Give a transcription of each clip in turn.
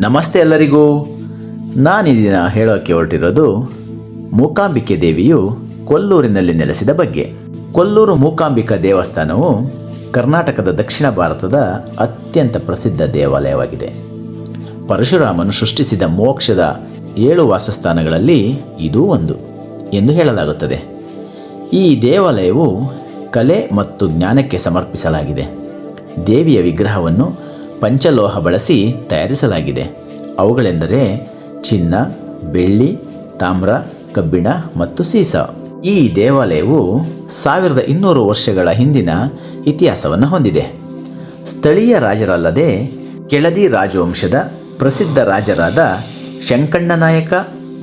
ನಮಸ್ತೆ ಎಲ್ಲರಿಗೂ. ನಾನಿದಿನ ದಿನ ಹೇಳೋಕ್ಕೆ ಹೊರಟಿರೋದು ಮೂಕಾಂಬಿಕೆ ದೇವಿಯು ಕೊಲ್ಲೂರಿನಲ್ಲಿ ನೆಲೆಸಿದ ಬಗ್ಗೆ. ಕೊಲ್ಲೂರು ಮೂಕಾಂಬಿಕಾ ದೇವಸ್ಥಾನವು ಕರ್ನಾಟಕದ ದಕ್ಷಿಣ ಭಾರತದ ಅತ್ಯಂತ ಪ್ರಸಿದ್ಧ ದೇವಾಲಯವಾಗಿದೆ. ಪರಶುರಾಮನು ಸೃಷ್ಟಿಸಿದ ಮೋಕ್ಷದ ಏಳು ವಾಸಸ್ಥಾನಗಳಲ್ಲಿ ಇದೂ ಒಂದು ಎಂದು ಹೇಳಲಾಗುತ್ತದೆ. ಈ ದೇವಾಲಯವು ಕಲೆ ಮತ್ತು ಜ್ಞಾನಕ್ಕೆ ಸಮರ್ಪಿಸಲಾಗಿದೆ. ದೇವಿಯ ವಿಗ್ರಹವನ್ನು ಪಂಚಲೋಹ ಬಳಸಿ ತಯಾರಿಸಲಾಗಿದೆ. ಅವುಗಳೆಂದರೆ ಚಿನ್ನ, ಬೆಳ್ಳಿ, ತಾಮ್ರ, ಕಬ್ಬಿಣ ಮತ್ತು ಸೀಸ. ಈ ದೇವಾಲಯವು ಸಾವಿರದ ಇನ್ನೂರು ವರ್ಷಗಳ ಹಿಂದಿನ ಇತಿಹಾಸವನ್ನು ಹೊಂದಿದೆ. ಸ್ಥಳೀಯ ರಾಜರಲ್ಲದೆ ಕೆಳದಿ ರಾಜವಂಶದ ಪ್ರಸಿದ್ಧ ರಾಜರಾದ ಶಂಕಣ್ಣ ನಾಯಕ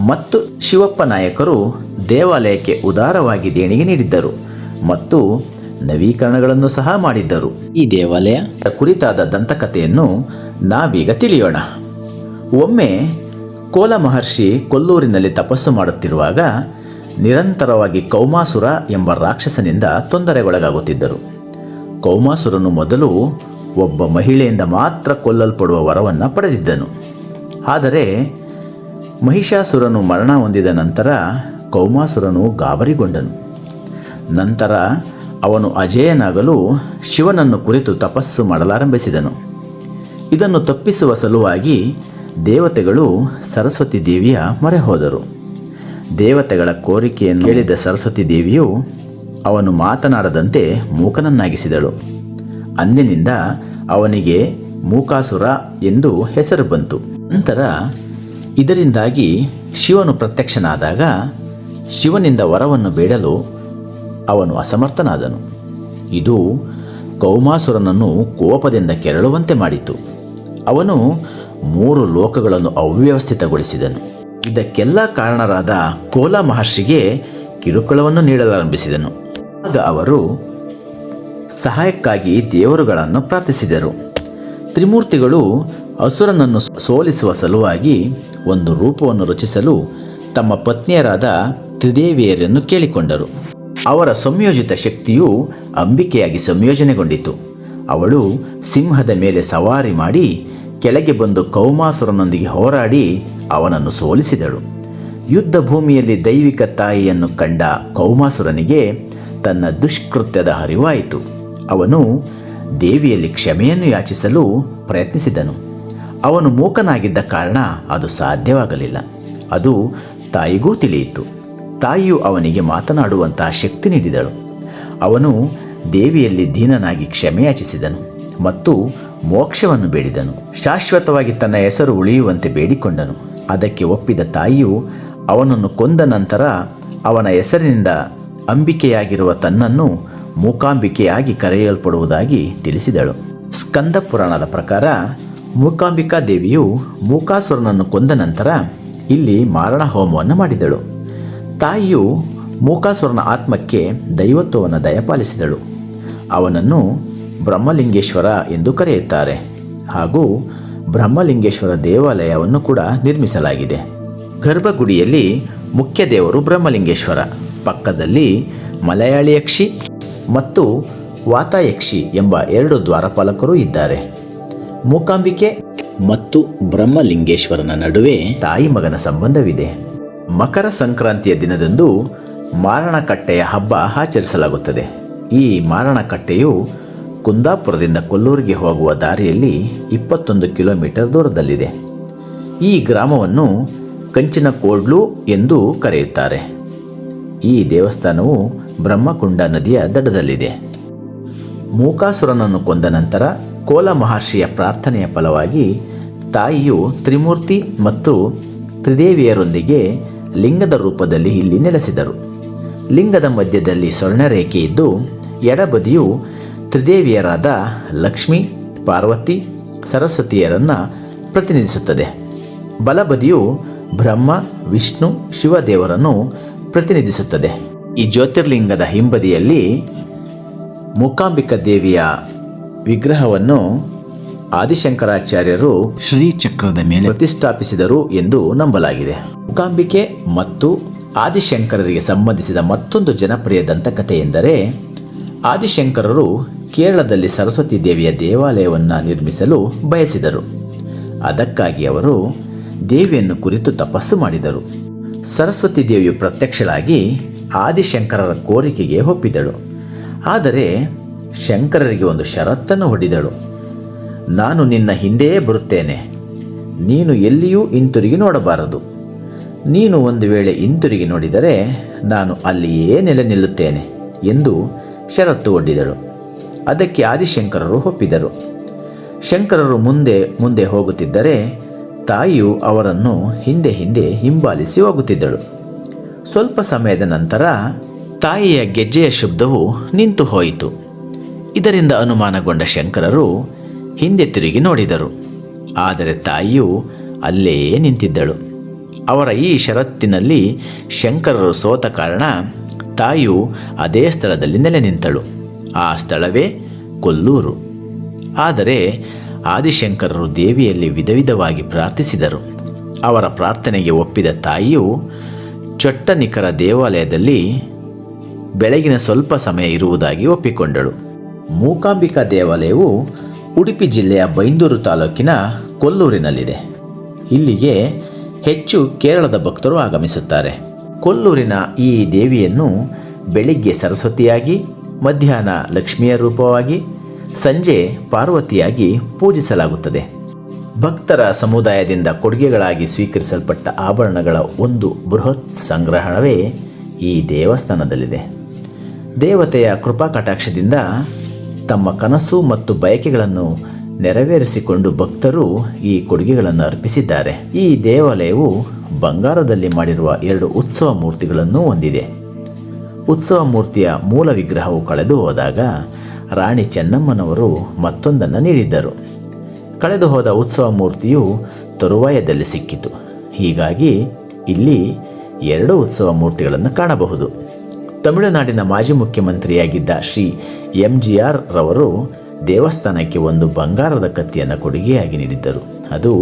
ಮತ್ತು ಶಿವಪ್ಪ ನಾಯಕರು ದೇವಾಲಯಕ್ಕೆ ಉದಾರವಾಗಿ ದೇಣಿಗೆ ನೀಡಿದ್ದರು ಮತ್ತು ನವೀಕರಣಗಳನ್ನು ಸಹ ಮಾಡಿದ್ದರು. ಈ ದೇವಾಲಯ ಕುರಿತಾದ ದಂತಕಥೆಯನ್ನು ನಾವೀಗ ತಿಳಿಯೋಣ. ಒಮ್ಮೆ ಕೋಲ ಮಹರ್ಷಿ ಕೊಲ್ಲೂರಿನಲ್ಲಿ ತಪಸ್ಸು ಮಾಡುತ್ತಿರುವಾಗ ನಿರಂತರವಾಗಿ ಕೌಮಾಸುರ ಎಂಬ ರಾಕ್ಷಸನಿಂದ ತೊಂದರೆಗೊಳಗಾಗುತ್ತಿದ್ದರು. ಕೌಮಾಸುರನು ಮೊದಲು ಒಬ್ಬ ಮಹಿಳೆಯಿಂದ ಮಾತ್ರ ಕೊಲ್ಲಲ್ಪಡುವ ವರವನ್ನು ಪಡೆದಿದ್ದನು. ಆದರೆ ಮಹಿಷಾಸುರನು ಮರಣ ಹೊಂದಿದ ನಂತರ ಕೌಮಾಸುರನು ಗಾಬರಿಗೊಂಡನು. ನಂತರ ಅವನು ಅಜೇಯನಾಗಲು ಶಿವನನ್ನು ಕುರಿತು ತಪಸ್ಸು ಮಾಡಲಾರಂಭಿಸಿದನು. ಇದನ್ನು ತಪ್ಪಿಸುವ ಸಲುವಾಗಿ ದೇವತೆಗಳು ಸರಸ್ವತಿ ದೇವಿಯ ಮೊರೆ ಹೋದರು. ದೇವತೆಗಳ ಕೋರಿಕೆಯನ್ನು ಕೇಳಿದ ಸರಸ್ವತಿ ದೇವಿಯು ಅವನು ಮಾತನಾಡದಂತೆ ಮೂಕನನ್ನಾಗಿಸಿದಳು. ಅಂದಿನಿಂದ ಅವನಿಗೆ ಮೂಕಾಸುರ ಎಂದು ಹೆಸರು ಬಂತು. ನಂತರ ಇದರಿಂದಾಗಿ ಶಿವನು ಪ್ರತ್ಯಕ್ಷನಾದಾಗ ಶಿವನಿಂದ ವರವನ್ನು ಬೇಡಲು ಅವನು ಅಸಮರ್ಥನಾದನು. ಇದು ಕೌಮಾಸುರನನ್ನು ಕೋಪದಿಂದ ಕೆರಳುವಂತೆ ಮಾಡಿತು. ಅವನು ಮೂರು ಲೋಕಗಳನ್ನು ಅವ್ಯವಸ್ಥಿತಗೊಳಿಸಿದನು. ಇದಕ್ಕೆಲ್ಲ ಕಾರಣರಾದ ಕೋಲ ಮಹರ್ಷಿಗೆ ಕಿರುಕುಳವನ್ನು ನೀಡಲಾರಂಭಿಸಿದನು. ಆಗ ಅವರು ಸಹಾಯಕ್ಕಾಗಿ ದೇವರುಗಳನ್ನು ಪ್ರಾರ್ಥಿಸಿದರು. ತ್ರಿಮೂರ್ತಿಗಳು ಅಸುರನನ್ನು ಸೋಲಿಸುವ ಸಲುವಾಗಿ ಒಂದು ರೂಪವನ್ನು ರಚಿಸಲು ತಮ್ಮ ಪತ್ನಿಯರಾದ ತ್ರಿದೇವಿಯರನ್ನು ಕೇಳಿಕೊಂಡರು. ಅವರ ಸಂಯೋಜಿತ ಶಕ್ತಿಯು ಅಂಬಿಕೆಯಾಗಿ ಸಂಯೋಜನೆಗೊಂಡಿತು. ಅವಳು ಸಿಂಹದ ಮೇಲೆ ಸವಾರಿ ಮಾಡಿ ಕೆಳಗೆ ಬಂದು ಕೌಮಾಸುರನೊಂದಿಗೆ ಹೋರಾಡಿ ಅವನನ್ನು ಸೋಲಿಸಿದಳು. ಯುದ್ಧ ಭೂಮಿಯಲ್ಲಿ ದೈವಿಕ ತಾಯಿಯನ್ನು ಕಂಡ ಕೌಮಾಸುರನಿಗೆ ತನ್ನ ದುಷ್ಕೃತ್ಯದ ಹರಿವಾಯಿತು ಅವನು ದೇವಿಯಲ್ಲಿ ಕ್ಷಮೆಯನ್ನು ಯಾಚಿಸಲು ಪ್ರಯತ್ನಿಸಿದನು. ಅವನು ಮೂಕನಾಗಿದ್ದ ಕಾರಣ ಅದು ಸಾಧ್ಯವಾಗಲಿಲ್ಲ. ಅದು ತಾಯಿಗೂ ತಿಳಿಯಿತು. ತಾಯಿಯು ಅವನಿಗೆ ಮಾತನಾಡುವಂತಹ ಶಕ್ತಿ ನೀಡಿದಳು. ಅವನು ದೇವಿಯಲ್ಲಿ ದೀನನಾಗಿ ಕ್ಷಮೆಯಾಚಿಸಿದನು ಮತ್ತು ಮೋಕ್ಷವನ್ನು ಬೇಡಿದನು. ಶಾಶ್ವತವಾಗಿ ತನ್ನ ಹೆಸರು ಉಳಿಯುವಂತೆ ಬೇಡಿಕೊಂಡನು. ಅದಕ್ಕೆ ಒಪ್ಪಿದ ತಾಯಿಯು ಅವನನ್ನು ಕೊಂದ ನಂತರ ಅವನ ಹೆಸರಿನಿಂದ ಅಂಬಿಕೆಯಾಗಿರುವ ತನ್ನನ್ನು ಮೂಕಾಂಬಿಕೆಯಾಗಿ ಕರೆಯಲ್ಪಡುವುದಾಗಿ ತಿಳಿಸಿದಳು. ಸ್ಕಂದ ಪುರಾಣದ ಪ್ರಕಾರ ಮೂಕಾಂಬಿಕಾ ದೇವಿಯು ಮೂಕಾಸುರನನ್ನು ಕೊಂದ ನಂತರ ಇಲ್ಲಿ ಮಾರಣ ಹೋಮವನ್ನು ಮಾಡಿದಳು. ತಾಯಿಯು ಮೂಕಾಸುರನ ಆತ್ಮಕ್ಕೆ ದೈವತ್ವವನ್ನು ದಯಪಾಲಿಸಿದಳು. ಅವನನ್ನು ಬ್ರಹ್ಮಲಿಂಗೇಶ್ವರ ಎಂದು ಕರೆಯುತ್ತಾರೆ. ಹಾಗೂ ಬ್ರಹ್ಮಲಿಂಗೇಶ್ವರ ದೇವಾಲಯವನ್ನು ಕೂಡ ನಿರ್ಮಿಸಲಾಗಿದೆ. ಗರ್ಭಗುಡಿಯಲ್ಲಿ ಮುಖ್ಯ ದೇವರು ಬ್ರಹ್ಮಲಿಂಗೇಶ್ವರ. ಪಕ್ಕದಲ್ಲಿ ಮಲಯಾಳಿ ಯಕ್ಷಿ ಮತ್ತು ವಾತಾಯಕ್ಷಿ ಎಂಬ ಎರಡು ದ್ವಾರಪಾಲಕರು ಇದ್ದಾರೆ. ಮೂಕಾಂಬಿಕೆ ಮತ್ತು ಬ್ರಹ್ಮಲಿಂಗೇಶ್ವರನ ನಡುವೆ ತಾಯಿ ಮಗನ ಸಂಬಂಧವಿದೆ. ಮಕರ ಸಂಕ್ರಾಂತಿಯ ದಿನದಂದು ಮಾರಣಕಟ್ಟೆಯ ಹಬ್ಬ ಆಚರಿಸಲಾಗುತ್ತದೆ. ಈ ಮಾರಣಕಟ್ಟೆಯು ಕುಂದಾಪುರದಿಂದ ಕೊಲ್ಲೂರಿಗೆ ಹೋಗುವ ದಾರಿಯಲ್ಲಿ ಇಪ್ಪತ್ತೊಂದು ಕಿಲೋಮೀಟರ್ ದೂರದಲ್ಲಿದೆ. ಈ ಗ್ರಾಮವನ್ನು ಕಂಚಿನ ಕೋಡ್ಲು ಎಂದು ಕರೆಯುತ್ತಾರೆ. ಈ ದೇವಸ್ಥಾನವು ಬ್ರಹ್ಮಕುಂಡ ನದಿಯ ದಡದಲ್ಲಿದೆ. ಮೂಕಾಸುರನನ್ನು ಕೊಂದ ನಂತರ ಕೋಲ ಮಹರ್ಷಿಯ ಪ್ರಾರ್ಥನೆಯ ಫಲವಾಗಿ ತಾಯಿಯು ತ್ರಿಮೂರ್ತಿ ಮತ್ತು ತ್ರಿದೇವಿಯರೊಂದಿಗೆ ಲಿಂಗದ ರೂಪದಲ್ಲಿ ಇಲ್ಲಿ ನೆಲೆಸಿದರು. ಲಿಂಗದ ಮಧ್ಯದಲ್ಲಿ ಸ್ವರ್ಣರೇಖೆ ಇದ್ದು, ಎಡಬದಿಯು ತ್ರಿದೇವಿಯರಾದ ಲಕ್ಷ್ಮಿ, ಪಾರ್ವತಿ, ಸರಸ್ವತಿಯರನ್ನು ಪ್ರತಿನಿಧಿಸುತ್ತದೆ. ಬಲಬದಿಯು ಬ್ರಹ್ಮ, ವಿಷ್ಣು, ಶಿವದೇವರನ್ನು ಪ್ರತಿನಿಧಿಸುತ್ತದೆ. ಈ ಜ್ಯೋತಿರ್ಲಿಂಗದ ಹಿಂಬದಿಯಲ್ಲಿ ಮೂಕಾಂಬಿಕಾ ದೇವಿಯ ವಿಗ್ರಹವನ್ನು ಆದಿಶಂಕರಾಚಾರ್ಯರು ಶ್ರೀಚಕ್ರದ ಮೇಲೆ ಪ್ರತಿಷ್ಠಾಪಿಸಿದರು ಎಂದು ನಂಬಲಾಗಿದೆ. ಮೂಕಾಂಬಿಕೆ ಮತ್ತು ಆದಿಶಂಕರರಿಗೆ ಸಂಬಂಧಿಸಿದ ಮತ್ತೊಂದು ಜನಪ್ರಿಯ ದಂತಕಥೆ ಎಂದರೆ ಆದಿಶಂಕರರು ಕೇರಳದಲ್ಲಿ ಸರಸ್ವತಿ ದೇವಿಯ ದೇವಾಲಯವನ್ನು ನಿರ್ಮಿಸಲು ಬಯಸಿದರು. ಅದಕ್ಕಾಗಿ ಅವರು ದೇವಿಯನ್ನು ಕುರಿತು ತಪಸ್ಸು ಮಾಡಿದರು. ಸರಸ್ವತಿ ದೇವಿಯು ಪ್ರತ್ಯಕ್ಷಳಾಗಿ ಆದಿಶಂಕರರ ಕೋರಿಕೆಗೆ ಒಪ್ಪಿದಳು. ಆದರೆ ಶಂಕರರಿಗೆ ಒಂದು ಷರತ್ತನ್ನು ಹೊಡೆದಳು. ನಾನು ನಿನ್ನ ಹಿಂದೆಯೇ ಬರುತ್ತೇನೆ. ನೀನು ಎಲ್ಲಿಯೂ ಹಿಂತಿರುಗಿ ನೋಡಬಾರದು. ನೀನು ಒಂದು ವೇಳೆ ಹಿಂತಿರುಗಿ ನೋಡಿದರೆ ನಾನು ಅಲ್ಲಿಯೇ ನೆಲೆ ನಿಲ್ಲುತ್ತೇನೆ ಎಂದು ಷರತ್ತು ಒಡ್ಡಿದಳು. ಅದಕ್ಕೆ ಆದಿಶಂಕರರು ಒಪ್ಪಿದರು. ಶಂಕರರು ಮುಂದೆ ಮುಂದೆ ಹೋಗುತ್ತಿದ್ದರೆ ತಾಯಿಯು ಅವರನ್ನು ಹಿಂದೆ ಹಿಂದೆ ಹಿಂಬಾಲಿಸಿ ಹೋಗುತ್ತಿದ್ದಳು. ಸ್ವಲ್ಪ ಸಮಯದ ನಂತರ ತಾಯಿಯ ಗೆಜ್ಜೆಯ ಶಬ್ದವು ನಿಂತು ಹೋಯಿತು. ಇದರಿಂದ ಅನುಮಾನಗೊಂಡ ಶಂಕರರು ಹಿಂದೆ ತಿರುಗಿ ನೋಡಿದರು. ಆದರೆ ತಾಯಿಯು ಅಲ್ಲೇ ನಿಂತಿದ್ದಳು. ಅವರ ಈ ಷರತ್ತಿನಲ್ಲಿ ಶಂಕರರು ಸೋತ ಕಾರಣ ತಾಯಿಯು ಅದೇ ಸ್ಥಳದಲ್ಲಿ ನೆಲೆ ನಿಂತಳು. ಆ ಸ್ಥಳವೇ ಕೊಲ್ಲೂರು. ಆದರೆ ಆದಿಶಂಕರರು ದೇವಿಯಲ್ಲಿ ವಿಧ ವಿಧವಾಗಿ ಪ್ರಾರ್ಥಿಸಿದರು. ಅವರ ಪ್ರಾರ್ಥನೆಗೆ ಒಪ್ಪಿದ ತಾಯಿಯು ಚೊಟ್ಟನಿಕರ ದೇವಾಲಯದಲ್ಲಿ ಬೆಳಗಿನ ಸ್ವಲ್ಪ ಸಮಯ ಇರುವುದಾಗಿ ಒಪ್ಪಿಕೊಂಡಳು. ಮೂಕಾಂಬಿಕಾ ದೇವಾಲಯವು ಉಡುಪಿ ಜಿಲ್ಲೆಯ ಬೈಂದೂರು ತಾಲೂಕಿನ ಕೊಲ್ಲೂರಿನಲ್ಲಿದೆ. ಇಲ್ಲಿಗೆ ಹೆಚ್ಚು ಕೇರಳದ ಭಕ್ತರು ಆಗಮಿಸುತ್ತಾರೆ. ಕೊಲ್ಲೂರಿನ ಈ ದೇವಿಯನ್ನು ಬೆಳಿಗ್ಗೆ ಸರಸ್ವತಿಯಾಗಿ, ಮಧ್ಯಾಹ್ನ ಲಕ್ಷ್ಮಿಯ ರೂಪವಾಗಿ, ಸಂಜೆ ಪಾರ್ವತಿಯಾಗಿ ಪೂಜಿಸಲಾಗುತ್ತದೆ. ಭಕ್ತರ ಸಮುದಾಯದಿಂದ ಕೊಡುಗೆಗಳಾಗಿ ಸ್ವೀಕರಿಸಲ್ಪಟ್ಟ ಆಭರಣಗಳ ಒಂದು ಬೃಹತ್ ಸಂಗ್ರಹಣವೇ ಈ ದೇವಸ್ಥಾನದಲ್ಲಿದೆ. ದೇವತೆಯ ಕೃಪಾ ಕಟಾಕ್ಷದಿಂದ ತಮ್ಮ ಕನಸು ಮತ್ತು ಬಯಕೆಗಳನ್ನು ನೆರವೇರಿಸಿಕೊಂಡು ಭಕ್ತರು ಈ ಕೊಡುಗೆಗಳನ್ನು ಅರ್ಪಿಸಿದ್ದಾರೆ. ಈ ದೇವಾಲಯವು ಬಂಗಾರದಲ್ಲಿ ಮಾಡಿರುವ ಎರಡು ಉತ್ಸವ ಮೂರ್ತಿಗಳನ್ನು ಹೊಂದಿದೆ. ಉತ್ಸವ ಮೂರ್ತಿಯ ಮೂಲ ವಿಗ್ರಹವು ಕಳೆದು ಹೋದಾಗ ರಾಣಿ ಚೆನ್ನಮ್ಮನವರು ಮತ್ತೊಂದನ್ನು ನೀಡಿದ್ದರು. ಕಳೆದು ಹೋದ ಉತ್ಸವ ಮೂರ್ತಿಯು ತರುವಾಯದಲ್ಲಿ ಸಿಕ್ಕಿತು. ಹೀಗಾಗಿ ಇಲ್ಲಿ ಎರಡು ಉತ್ಸವ ಮೂರ್ತಿಗಳನ್ನು ಕಾಣಬಹುದು. ತಮಿಳುನಾಡಿನ ಮಾಜಿ ಮುಖ್ಯಮಂತ್ರಿಯಾಗಿದ್ದ ಶ್ರೀ ಎಂ ಜಿ ಆರ್ ರವರು ದೇವಸ್ಥಾನಕ್ಕೆ ಒಂದು ಬಂಗಾರದ ಕತ್ತಿಯನ್ನು ಕೊಡುಗೆಯಾಗಿ ನೀಡಿದ್ದರು. ಅದು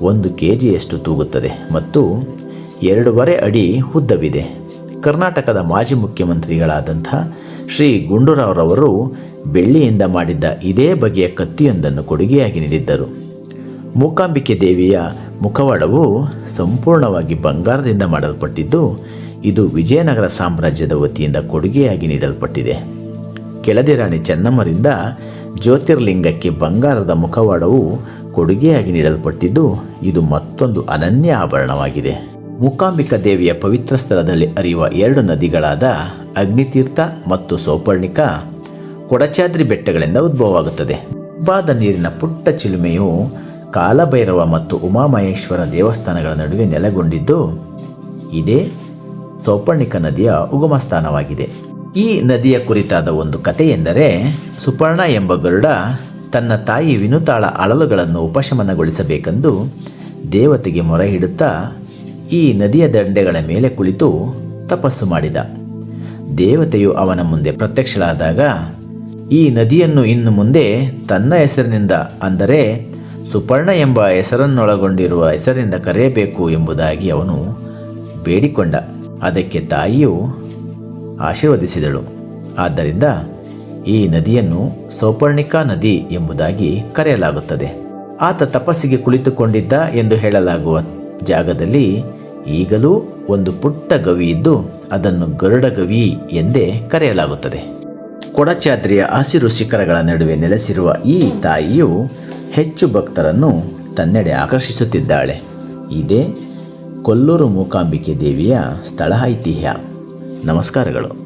ಒಂದು ಕೆ ಜಿಯಷ್ಟು ತೂಗುತ್ತದೆ ಮತ್ತು ಎರಡೂವರೆ ಅಡಿ ಉದ್ದವಿದೆ. ಕರ್ನಾಟಕದ ಮಾಜಿ ಮುಖ್ಯಮಂತ್ರಿಗಳಾದಂಥ ಶ್ರೀ ಗುಂಡೂರಾವ್ರವರು ಬೆಳ್ಳಿಯಿಂದ ಮಾಡಿದ್ದ ಇದೇ ಬಗೆಯ ಕತ್ತಿಯೊಂದನ್ನು ಕೊಡುಗೆಯಾಗಿ ನೀಡಿದ್ದರು. ಮೂಕಾಂಬಿಕೆ ದೇವಿಯ ಮುಖವಾಡವು ಸಂಪೂರ್ಣವಾಗಿ ಬಂಗಾರದಿಂದ ಮಾಡಲ್ಪಟ್ಟಿದ್ದು ಇದು ವಿಜಯನಗರ ಸಾಮ್ರಾಜ್ಯದ ವತಿಯಿಂದ ಕೊಡುಗೆಯಾಗಿ ನೀಡಲ್ಪಟ್ಟಿದೆ. ಕೆಳದಿ ರಾಣಿ ಚೆನ್ನಮ್ಮರಿಂದ ಜ್ಯೋತಿರ್ಲಿಂಗಕ್ಕೆ ಬಂಗಾರದ ಮುಖವಾಡವು ಕೊಡುಗೆಯಾಗಿ ನೀಡಲ್ಪಟ್ಟಿದ್ದು, ಇದು ಮತ್ತೊಂದು ಅನನ್ಯ ಆಭರಣವಾಗಿದೆ. ಮೂಕಾಂಬಿಕಾ ದೇವಿಯ ಪವಿತ್ರ ಸ್ಥಳದಲ್ಲಿ ಹರಿಯುವ ಎರಡು ನದಿಗಳಾದ ಅಗ್ನಿತೀರ್ಥ ಮತ್ತು ಸೌಪರ್ಣಿಕ ಕೊಡಚಾದ್ರಿ ಬೆಟ್ಟಗಳಿಂದ ಉದ್ಭವವಾಗುತ್ತದೆ. ಬಾದ ನೀರಿನ ಪುಟ್ಟ ಚಿಲುಮೆಯು ಕಾಲಭೈರವ ಮತ್ತು ಉಮಾಮಹೇಶ್ವರ ದೇವಸ್ಥಾನಗಳ ನಡುವೆ ನೆಲೆಗೊಂಡಿದ್ದು, ಇದೇ ಸೌಪರ್ಣಿಕ ನದಿಯ ಉಗಮ ಸ್ಥಾನವಾಗಿದೆ ಈ ನದಿಯ ಕುರಿತಾದ ಒಂದು ಕತೆ ಎಂದರೆ ಸುಪರ್ಣ ಎಂಬ ಗರುಡ ತನ್ನ ತಾಯಿ ವಿನುತಾಳ ಅಳಲುಗಳನ್ನು ಉಪಶಮನಗೊಳಿಸಬೇಕೆಂದು ದೇವತೆಗೆ ಮೊರೆ ಹಿಡುತ್ತಾ ಈ ನದಿಯ ದಂಡೆಗಳ ಮೇಲೆ ಕುಳಿತು ತಪಸ್ಸು ಮಾಡಿದ. ದೇವತೆಯು ಅವನ ಮುಂದೆ ಪ್ರತ್ಯಕ್ಷಳಾದಾಗ, ಈ ನದಿಯನ್ನು ಇನ್ನು ಮುಂದೆ ತನ್ನ ಹೆಸರಿನಿಂದ ಅಂದರೆ ಸುಪರ್ಣ ಎಂಬ ಹೆಸರನ್ನೊಳಗೊಂಡಿರುವ ಹೆಸರಿಂದ ಕರೆಯಬೇಕು ಎಂಬುದಾಗಿ ಅವನು ಬೇಡಿಕೊಂಡ. ಅದಕ್ಕೆ ತಾಯಿಯು ಆಶೀರ್ವದಿಸಿದಳು. ಆದ್ದರಿಂದ ಈ ನದಿಯನ್ನು ಸೋಪರ್ಣಿಕಾ ನದಿ ಎಂಬುದಾಗಿ ಕರೆಯಲಾಗುತ್ತದೆ. ಆತ ತಪಸ್ಸಿಗೆ ಕುಳಿತುಕೊಂಡಿದ್ದ ಎಂದು ಹೇಳಲಾಗುವ ಜಾಗದಲ್ಲಿ ಈಗಲೂ ಒಂದು ಪುಟ್ಟ ಗವಿ ಇದ್ದು ಅದನ್ನು ಗರುಡ ಗವಿ ಎಂದೇ ಕರೆಯಲಾಗುತ್ತದೆ. ಕೊಡಚಾದ್ರಿಯ ಹಸಿರು ಶಿಖರಗಳ ನಡುವೆ ನೆಲೆಸಿರುವ ಈ ತಾಯಿಯು ಹೆಚ್ಚು ಭಕ್ತರನ್ನು ತನ್ನೆಡೆ ಆಕರ್ಷಿಸುತ್ತಿದ್ದಾಳೆ. ಇದೇ ಕೊಲ್ಲೂರು ಮೂಕಾಂಬಿಕೆ ದೇವಿಯ ಸ್ಥಳ ಐತಿಹ್ಯ. ನಮಸ್ಕಾರಗಳು.